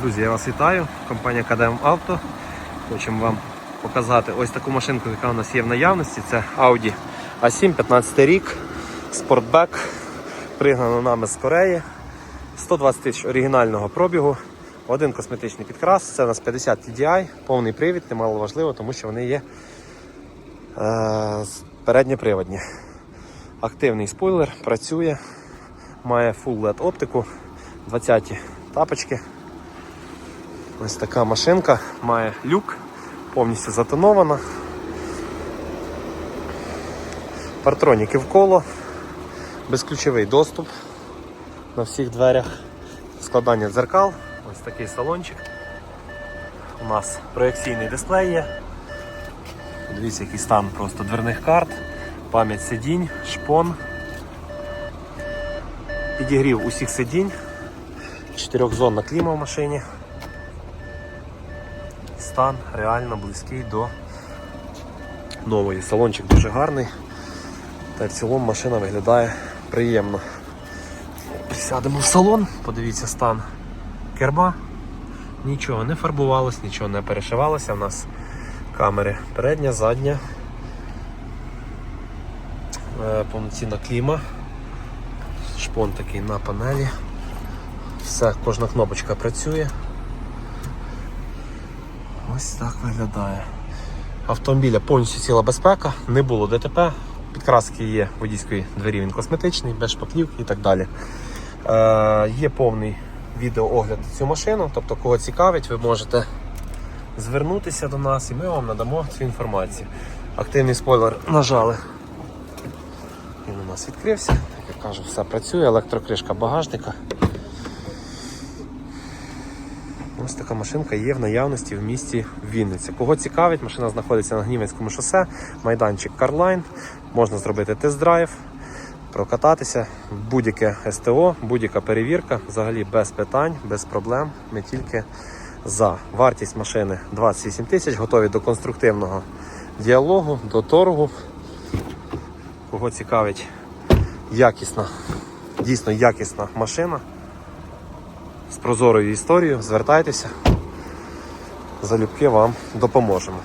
Друзі, я вас вітаю. Компанія КДМ Авто. Хочемо вам показати ось таку машинку, яка у нас є в наявності. Це Audi A7, 15 рік, спортбек. Пригнано нами з Кореї. 120 тисяч оригінального пробігу. Один косметичний підкрас. Це у нас 50 TDI, повний привід, немало важливо, тому що вони є е, передньоприводні. Активний спойлер, працює, має Full LED оптику, 20 тапочки. Ось така машинка, має люк, повністю затонована. Партроніки коло, безключовий доступ на всіх дверях, складання дзеркал, ось такий салончик. У нас проекційний дисплей є. Дивіться, який стан просто дверних карт, пам'ять сидінь, шпон, підігрів усіх сидінь, чотирьохзонна кліма в машині. Стан реально близький до нової. Салончик дуже гарний. Та в цілому машина виглядає приємно. Сядемо в салон, подивіться стан керма. Нічого не фарбувалось, нічого не перешивалося. У нас камери передня, задня, Е, повноцінна кліма, шпон такий на панелі. Все, кожна кнопочка працює. Ось так виглядає. Автомобіля повністю ціла безпека, не було ДТП, підкраски є водійської двері, він косметичний, без шпаклівки і так далі. Е, є повний відеоогляд цю машину, тобто кого цікавить, ви можете звернутися до нас і ми вам надамо цю інформацію. Активний спойлер нажали. Він у нас відкрився, як я кажу, все працює, електрокришка багажника. Ось така машинка є в наявності в місті Вінниця. Кого цікавить, машина знаходиться на Гнівецькому шосе, майданчик Carline. Можна зробити тест-драйв, прокататися, будь-яке СТО, будь-яка перевірка, взагалі без питань, без проблем. Ми тільки за вартість машини 28 тисяч, готові до конструктивного діалогу, до торгу. Кого цікавить якісна, дійсно якісна машина прозорою історією, звертайтеся, залюбки вам допоможемо.